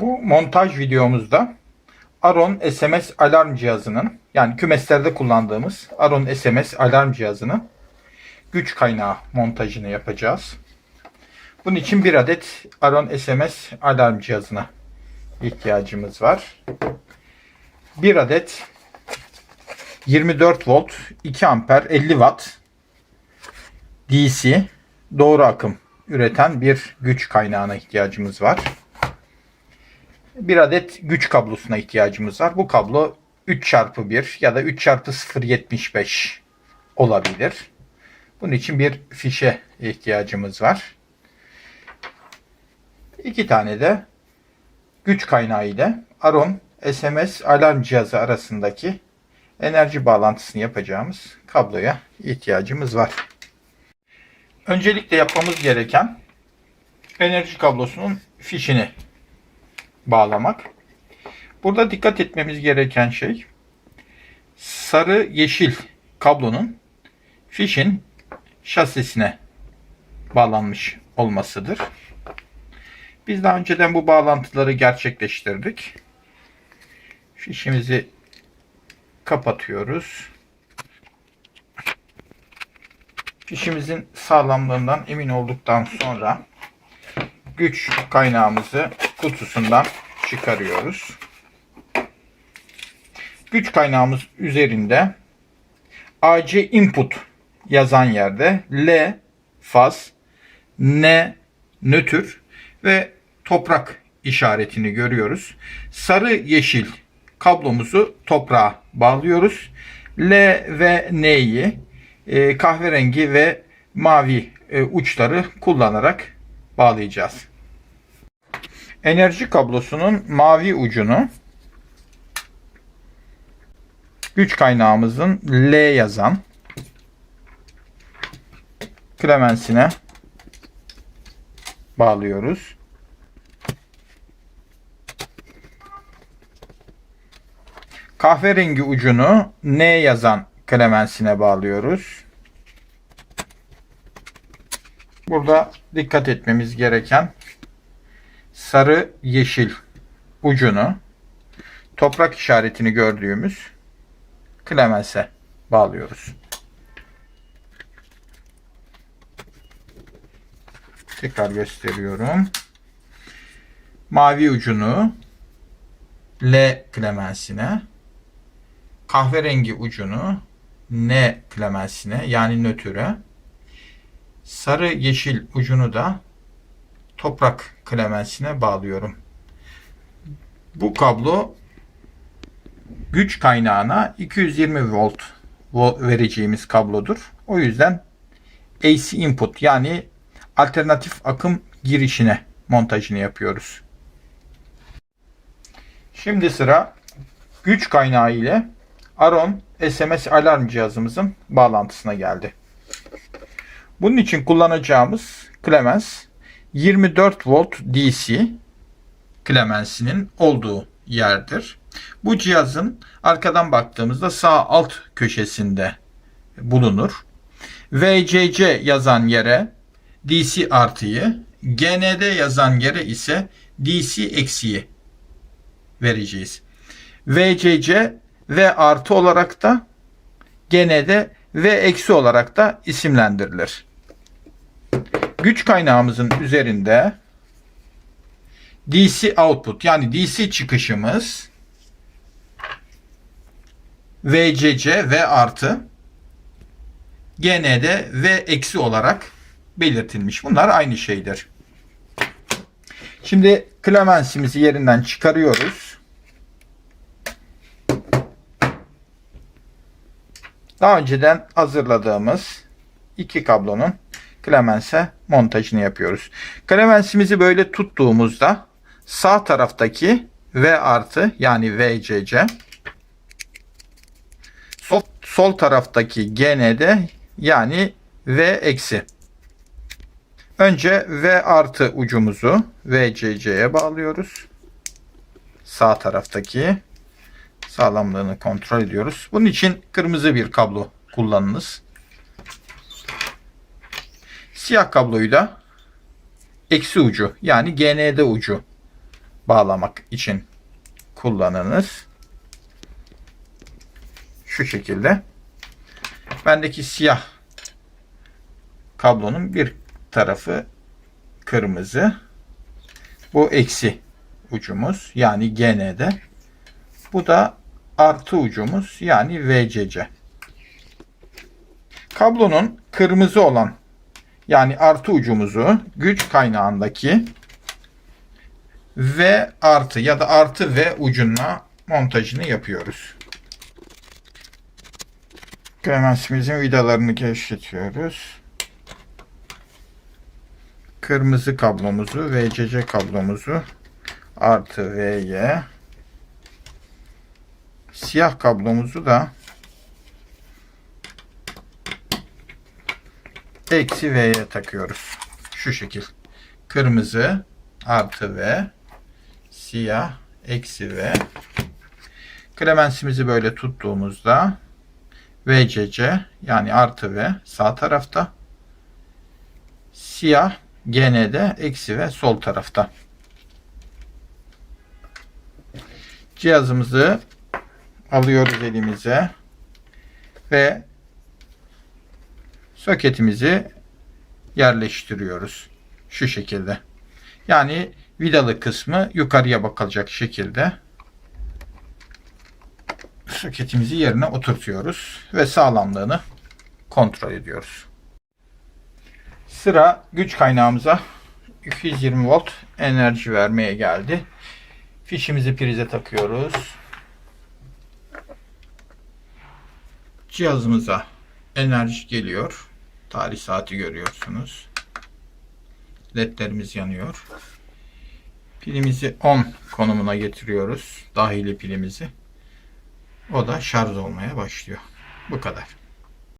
Bu montaj videomuzda Aron SMS alarm cihazının yani kümeslerde kullandığımız Aron SMS alarm cihazının güç kaynağı montajını yapacağız. Bunun için bir adet Aron SMS alarm cihazına ihtiyacımız var. Bir adet 24 volt 2 amper 50 watt DC doğru akım üreten bir güç kaynağına ihtiyacımız var. Bir adet güç kablosuna ihtiyacımız var. Bu kablo 3x1 ya da 3x0.75 olabilir. Bunun için bir fişe ihtiyacımız var. İki tane de güç kaynağı ile Aron SMS alarm cihazı arasındaki enerji bağlantısını yapacağımız kabloya ihtiyacımız var. Öncelikle yapmamız gereken enerji kablosunun fişini bağlamak. Burada dikkat etmemiz gereken şey sarı yeşil kablonun fişin şasisine bağlanmış olmasıdır. Biz daha önceden bu bağlantıları gerçekleştirdik. Fişimizi kapatıyoruz. Fişimizin sağlamlığından emin olduktan sonra güç kaynağımızı kutusundan çıkarıyoruz. Güç kaynağımız üzerinde AC input yazan yerde L faz, N nötr ve toprak işaretini görüyoruz. Sarı yeşil kablomuzu toprağa bağlıyoruz. L ve N'yi e, kahverengi ve mavi e, uçları kullanarak bağlayacağız. Enerji kablosunun mavi ucunu güç kaynağımızın L yazan klemensine bağlıyoruz. Kahverengi ucunu N yazan klemensine bağlıyoruz. Burada dikkat etmemiz gereken sarı yeşil ucunu toprak işaretini gördüğümüz klemense bağlıyoruz. Tekrar gösteriyorum. Mavi ucunu L klemensine, kahverengi ucunu N klemensine yani nötre, sarı yeşil ucunu da toprak klemensine bağlıyorum. Bu kablo güç kaynağına 220 volt vereceğimiz kablodur. O yüzden AC input yani alternatif akım girişine montajını yapıyoruz. Şimdi sıra güç kaynağı ile Aron SMS alarm cihazımızın bağlantısına geldi. Bunun için kullanacağımız Clemens 24 volt DC Clemens'inin olduğu yerdir. Bu cihazın arkadan baktığımızda sağ alt köşesinde bulunur. VCC yazan yere DC artıyı, GND yazan yere ise DC eksiği vereceğiz. VCC V artı olarak da GND V eksi olarak da isimlendirilir. Güç kaynağımızın üzerinde DC output yani DC çıkışımız VCC V artı GND V eksi olarak belirtilmiş. Bunlar aynı şeydir. Şimdi klemensimizi yerinden çıkarıyoruz. Daha önceden hazırladığımız iki kablonun klemense montajını yapıyoruz. Klemensimizi böyle tuttuğumuzda sağ taraftaki V artı yani VCC sol, sol taraftaki GND yani V eksi. Önce V artı ucumuzu VCC'ye bağlıyoruz. Sağ taraftaki sağlamlığını kontrol ediyoruz. Bunun için kırmızı bir kablo kullanınız. Siyah kabloyu da eksi ucu yani GND ucu bağlamak için kullanınız. Şu şekilde. Bendeki siyah kablonun bir tarafı kırmızı. Bu eksi ucumuz yani GN'de. Bu da artı ucumuz yani VCC. Kablonun kırmızı olan yani artı ucumuzu güç kaynağındaki V artı ya da artı V ucuna montajını yapıyoruz. Klemensimizin vidalarını gevşetiyoruz. Kırmızı kablomuzu, VCC kablomuzu artı V'ye siyah kablomuzu da eksi V'ye takıyoruz. Şu şekil. Kırmızı artı V siyah eksi V Klemensimizi böyle tuttuğumuzda VCC yani artı V sağ tarafta siyah GN'de eksi ve sol tarafta. Cihazımızı alıyoruz elimize ve soketimizi yerleştiriyoruz. Şu şekilde. Yani vidalı kısmı yukarıya bakacak şekilde soketimizi yerine oturtuyoruz ve sağlamlığını kontrol ediyoruz. Sıra güç kaynağımıza 220 volt enerji vermeye geldi. Fişimizi prize takıyoruz. Cihazımıza enerji geliyor. Tarih saati görüyorsunuz. LED'lerimiz yanıyor. Pilimizi 10 konumuna getiriyoruz. Dahili pilimizi. O da şarj olmaya başlıyor. Bu kadar.